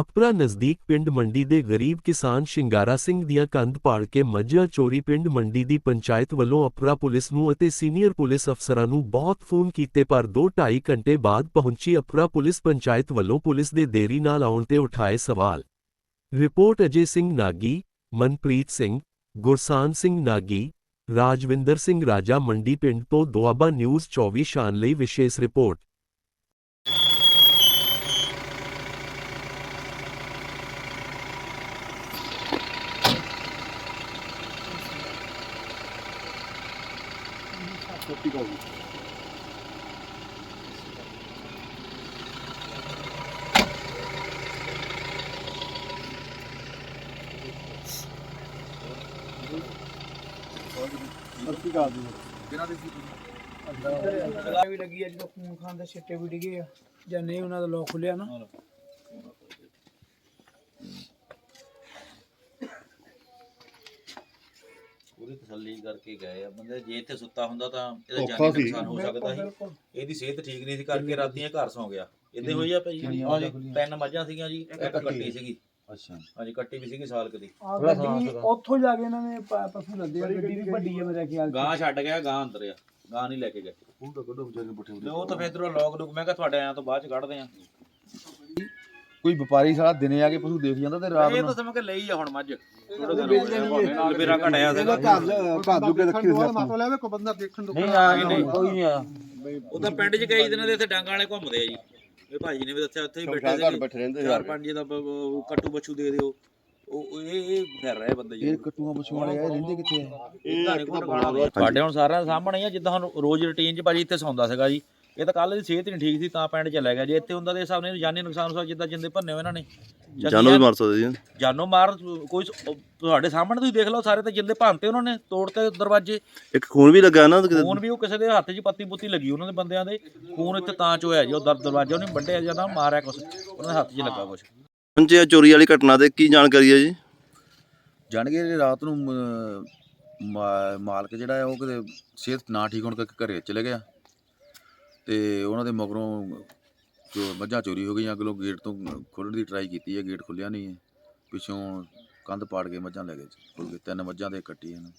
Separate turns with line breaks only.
ਅਪਰਾ ਨਜ਼ਦੀਕ ਪਿੰਡ ਮੰਡੀ ਦੇ ਗਰੀਬ ਕਿਸਾਨ ਸ਼ਿੰਗਾਰਾ ਸਿੰਘ ਦੀਆਂ ਕੰਧ ਪਾੜ ਕੇ ਮੱਝਾਂ ਚੋਰੀ ਪਿੰਡ ਮੰਡੀ ਦੀ ਪੰਚਾਇਤ ਵੱਲੋਂ ਅਪਰਾ ਪੁਲਿਸ ਨੂੰ ਅਤੇ ਸੀਨੀਅਰ ਪੁਲਿਸ ਅਫਸਰਾਂ ਨੂੰ ਬਹੁਤ ਫੋਨ ਕੀਤੇ ਪਰ 2-2.5 ਘੰਟੇ ਬਾਅਦ ਪਹੁੰਚੀ ਅਪਰਾ ਪੁਲਿਸ ਪੰਚਾਇਤ ਵੱਲੋਂ ਪੁਲਿਸ ਦੇ ਦੇਰੀ ਨਾਲ ਆਉਣ ਤੇ ਉਠਾਏ ਸਵਾਲ। ਰਿਪੋਰਟ ਅਜੇ ਸਿੰਘ ਨਾਗੀ, ਮਨਪ੍ਰੀਤ ਸਿੰਘ, ਗੁਰਸਾਨ ਸਿੰਘ ਨਾਗੀ ਰਾਜਵਿੰਦਰ ਸਿੰਘ ਰਾਜਾ ਮੰਡੀ ਪਿੰਡ ਤੋਂ ਦੁਆਬਾ ਨਿਊਜ਼ 24 ਸ਼ਾਨ ਲਈ ਵਿਸ਼ੇਸ਼ ਰਿਪੋਰਟ।
ਸਜ਼ਾ ਵੀ ਲੱਗੀ ਆ ਜਦੋਂ ਖੂਨ ਖਾਨ ਦੇ ਛਿੱਟੇ ਵੀ ਡਿੱਗੇ ਆ। ਜਾਂ ਨਹੀਂ ਉਹਨਾਂ ਦਾ ਲੋਕ ਖੁੱਲਿਆ ਨਾ।
ਪੂਰੀ ਤਸੱਲੀ ਕਰਕੇ ਗਏ ਆ। ਬੰਦੇ ਜੇ ਇੱਥੇ ਸੁੱਤਾ ਹੁੰਦਾ ਤਾਂ ਇਹਦਾ ਜਾਨੀ। ਨੁਕਸਾਨ ਹੋ ਸਕਦਾ ਸੀ। ਇਹਦੀ ਸਿਹਤ ਠੀਕ ਨਹੀਂ ਸੀ ਕਰਕੇ ਰਾਤੀ ਇਹ ਘਰ ਸੌਂ ਗਿਆ। ਇਦਾਂ ਹੋਈ ਆ ਭਾਈ ਤਿੰਨ ਮੱਝਾਂ ਸੀਗੀਆਂ ਜੀ ਇੱਕ ਕੱਟੀ ਸੀਗੀ।
ਅੱਛਾ।
ਹਾਂਜੀ ਕੱਟੀ ਵੀ ਸੀਗੀ ਸਾਲ ਕਦੀ
ਆ ਗੱਡੀ ਉੱਥੋਂ ਜਾ ਕੇ ਇਹਨਾਂ ਨੇ ਪ- ਪਸ਼ੂ ਲੱਦੇ ਆ ਗੱਡੀ ਵੀ ਵੱਡੀ ਆ ਮੇਰੇ ਖਿਆਲ ਚ।
ਗਾਂ ਛੱਡ ਗਿਆ ਗਾਂ ਅੰਦਰ ਆ। ਗਾਂ ਨਹੀਂ ਲੈ ਕੇ ਗਏ।
ਉਹ ਤਾਂ ਕੱਢੋ ਵਿਚਾਰੇ ਬੱਠੇ
ਤੇ ਉਹ ਤਾਂ ਫੇਰ ਇਧਰੋਂ ਲੋਕ ਲੁਕ ਮੈਂ ਕਿਹਾ ਤੁਹਾਡੇ ਆਇਆਂ ਤੋਂ ਬਾਅਦ ਚ ਕੱਢਦੇ ਆ।
ਕੋਈ ਵਪਾਰੀ ਸਾਲਾ ਦਿਨੇ ਆ ਕੇ ਪਸ਼ੂ ਦੇਖ ਜਾਂਦਾ ਤੇ ਰਾਤ
ਇਹ
ਨੂੰ
ਤਾਂ ਸਮਝ ਕੇ ਲਈ ਆ ਹੁਣ ਮੱਝ। ਥੋੜਾ ਦਿਨ ਮੇਰਾ ਘਟਿਆ ਸੀਗਾ।
ਘਰ ਕੇ ਰੱਖੀ ਹੋਈ
ਨਹੀਂ ਆ ਨਹੀਂ ਕੋਈ ਨਹੀਂ ਆ। ਉਹ ਤਾਂ ਪਿੰਡ 'ਚ ਕਈ ਦਿਨਾਂ ਦੇ ਇੱਥੇ ਡਾਂਗਾਂ ਵਾਲੇ ਘੁੰਮਦੇ ਆ ਜੀ। ਇਹ ਭਾਜੀ ਨੇ ਵੀ ਦੱਸਿਆ ਉੱਥੇ ਹੀ ਬੈਠੇ ਸੀ
ਬੈਠੇ ਰਹਿੰਦੇ
ਚਾਰ ਪੰਜ ਜੀ ਦਾ ਬ- ਬ- ਕੱਟੂ ਬਛੂ ਦੇ ਦਿਓ। ਉਹ ਉਹ ਇਹ ਇਹ ਫਿਰ ਰਹੇ ਬੰਦੇ ਜੀ।
ਇਹ ਕਟੂਆਂ ਪਸ਼ੂਆਂ ਵਾਲੇ ਆ ਰਹਿੰਦੇ ਕਿੱਥੇ? ਆ
ਸਾਡੇ ਹੁਣ ਸਾਰਿਆਂ ਦੇ ਸਾਹਮਣੇ ਹੀ ਆ ਜਿੱਦਾਂ ਹੁਣ ਰੋਜ਼ ਰੁਟੀਨ 'ਚ ਭਾਜੀ ਇੱਥੇ ਸੌਂਦਾ ਸੀਗਾ ਜੀ। ਇਹ ਤਾਂ ਕੱਲ ਦੀ ਸਿਹਤ ਨਹੀਂ ਠੀਕ ਸੀ ਤਾਂ ਪਿੰਡ ਚਲਾ ਗਿਆ। ਜੇ ਇੱਥੇ ਹੁੰਦਾ ਦੇ ਹਿਸਾਬ ਨਾਲ ਜਾਨੀ ਨੁਕਸਾਨ ਹੋ ਸਕਦਾ ਜਿੱਦਾਂ ਜਿੰਦੇ ਭੰਨੇ ਹੋਏ ਇਹਨਾਂ ਨੇ।
ਜਾਨੋਂ ਵੀ ਮਾਰ ਸਕਦੇ ਜੀ
ਜਾਨੋਂ ਮਾਰ ਕੋਈ ਤੁਹਾਡੇ ਸਾਹਮਣੇ ਤੁਸੀਂ ਦੇਖ ਲਓ ਸਾਰੇ ਤਾਂ ਜਿੰਦੇ ਭੰਨਤੇ ਉਹਨਾਂ ਨੇ ਤੋੜਤੇ ਦਰਵਾਜ਼ੇ।
ਇੱਕ ਖੂਨ ਵੀ ਲੱਗਾ ਨਾ
ਖੂਨ ਵੀ ਉਹ ਕਿਸੇ ਦੇ ਹੱਥ 'ਚ ਪੱਤੀ ਪੁੱਤੀ ਲੱਗੀ ਉਹਨਾਂ ਦੇ ਬੰਦਿਆਂ ਦੇ। ਖੂਨ ਇੱਥੇ ਤਾਂ ਚ ਹੋਇਆ ਜੀ ਉਹ ਦਰ ਦਰਵਾਜ਼ਾ ਉਹਨੇ ਵੱਢਿਆ ਜਦੋਂ ਮਾਰਿਆ ਕੁਛ ਉਹਨਾਂ ਦੇ ਹੱਥ 'ਚ ਲੱਗਾ ਕੁਛ।
ਆ ਚੋਰੀ ਵਾਲੀ ਘਟਨਾ ਤੇ ਕੀ ਜਾਣਕਾਰੀ ਹੈ ਜੀ?
ਜਾਣਗੇ ਰਾਤ ਨੂੰ ਮਾਲਕ ਜਿਹੜਾ ਹੈ ਉਹ ਕਿਤੇ ਸਿਹਤ ਨਾ ਠੀਕ ਹੋਣ ਕਰਕੇ ਘਰੇ ਚਲੇ ਗਿਆ। ਤੇ ਉਹਨਾਂ ਦੇ ਮਗਰੋਂ ਜੋ ਮੱਝਾਂ ਚੋਰੀ ਹੋ ਗਈਆਂ ਅਗਲੋਂ ਗੇਟ ਤੋਂ ਖੋਲ੍ਹਣ ਦੀ ਟਰਾਈ ਕੀਤੀ ਹੈ, ਗੇਟ ਖੁੱਲਿਆ ਨਹੀਂ ਹੈ। ਪਿੱਛੋਂ ਕੰਧ ਪਾੜ ਕੇ ਮੱਝਾਂ ਲੈ ਗਏ ਖੁੱਲ ਗਏ ਤਿੰਨ ਮੱਝਾਂ ਦੇ ਕੱਟੀ ਇਹਨਾਂ